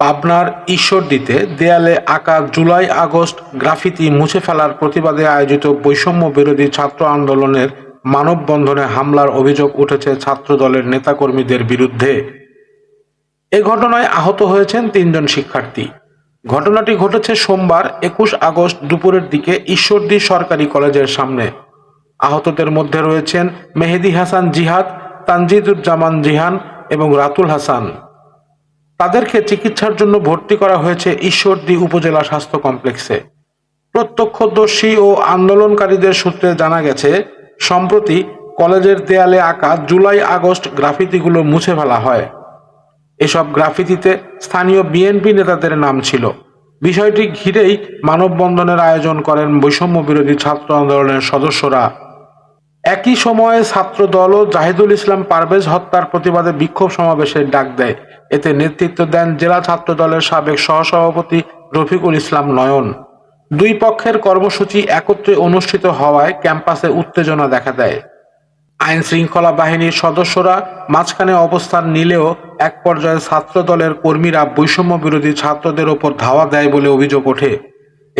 পাবনার ঈশ্বরদীতে দেয়ালে আঁকা জুলাই, আগস্ট গ্রাফিতি মুছে ফেলার প্রতিবাদে আয়োজিত বৈষম্য বিরোধী ছাত্র আন্দোলনের মানববন্ধনে হামলার অভিযোগ উঠেছে ছাত্র দলের নেতাকর্মীদের বিরুদ্ধে। এ ঘটনায় আহত হয়েছেন তিনজন শিক্ষার্থী। ঘটনাটি ঘটেছে সোমবার, একুশ আগস্ট দুপুরের দিকে ঈশ্বরদী সরকারি কলেজের সামনে। আহতদের মধ্যে রয়েছেন মেহেদি হাসান জিহাদ, তানজিদুজ্জামান জিহান এবং রাতুল হাসান। তাদেরকে চিকিৎসার জন্য ভর্তি করা হয়েছে ঈশ্বরদী উপজেলা স্বাস্থ্য কমপ্লেক্সে। প্রত্যক্ষদর্শী ও আন্দোলনকারীদের সূত্রে জানা গেছে, সম্প্রতি কলেজের দেয়ালে আঁকা জুলাই আগস্ট গ্রাফিতিগুলো মুছে ফেলা হয়। এসব গ্রাফিতিতে স্থানীয় বিএনপি নেতাদের নাম ছিল। বিষয়টি ঘিরেই মানববন্ধনের আয়োজন করেন বৈষম্য বিরোধী ছাত্র আন্দোলনের সদস্যরা। একই সময়ে ছাত্রদল ও জাহিদুল ইসলাম পারভেজ হত্যার প্রতিবাদে বিক্ষোভ সমাবেশের ডাক দেয়। এতে নেতৃত্ব দেন জেলা ছাত্র দলের সাবেক সহসভাপতি রফিকুল ইসলাম নয়ন। দুই পক্ষের কর্মসূচি একত্রে অনুষ্ঠিত হওয়ায় ক্যাম্পাসে উত্তেজনা দেখা দেয়। আইন শৃঙ্খলা বাহিনীর সদস্যরা মাঝখানে অবস্থান নিলেও এক পর্যায়ে ছাত্র দলের কর্মীরা বৈষম্য বিরোধী ছাত্রদের ওপর ধাওয়া দেয় বলে অভিযোগ ওঠে।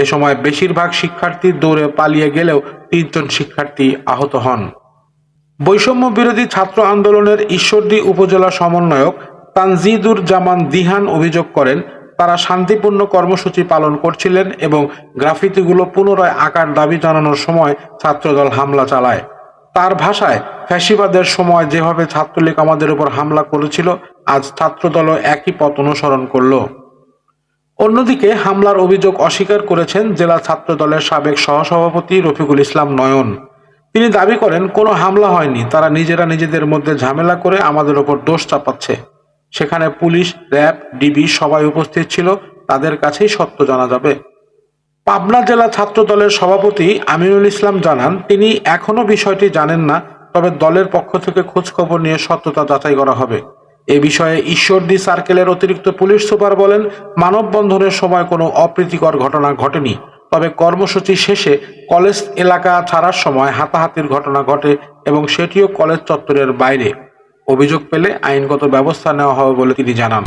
এ সময় বেশিরভাগ শিক্ষার্থী দৌড়ে পালিয়ে গেলেও তিনজন শিক্ষার্থী আহত হন। বৈষম্য বিরোধী ছাত্র আন্দোলনের ঈশ্বরদী উপজেলা সমন্বয়ক তানজিদুর জামান দিহান অভিযোগ করেন, তারা শান্তিপূর্ণ কর্মসূচি পালন করছিলেন এবং গ্রাফিতিগুলো পুনরায় আকার দাবি জানানোর সময় ছাত্রদল হামলা চালায়। তার ভাষায়, ফ্যাসিবাদের সময় যেভাবে ছাত্রলীগ আমাদের উপর হামলা করেছিল, আজ ছাত্রদলও একই পথ অনুসরণ করল। অন্যদিকে হামলার অভিযোগ অস্বীকার করেছেন জেলা ছাত্র দলের সাবেক সহসভাপতি রফিকুল ইসলাম নয়ন। তিনি দাবি করেন, কোনো হামলা হয়নি, তারা নিজেরা নিজেদের মধ্যে ঝামেলা করে আমাদের ওপর দোষ চাপাচ্ছে। সেখানে পুলিশ, র্যাব, ডিবি সবাই উপস্থিত ছিল, তাদের কাছেই সত্য জানা যাবে। পাবনা জেলা ছাত্র দলের সভাপতি আমিনুল ইসলাম জানান, তিনি এখনও বিষয়টি জানেন না, তবে দলের পক্ষ থেকে খোঁজখবর নিয়ে সত্যতা যাচাই করা হবে। এ বিষয়ে ঈশ্বরদী সার্কেলের অতিরিক্ত পুলিশ সুপার বলেন, মানববন্ধনের সময় কোনো অপ্রীতিকর ঘটনা ঘটেনি। তবে কর্মসূচি শেষে কলেজ এলাকা ছাড়ার সময় হাতাহাতির ঘটনা ঘটে এবং সেটিও কলেজ চত্বরের বাইরে। অভিযোগ পেলে আইনগত ব্যবস্থা নেওয়া হবে বলে তিনি জানান।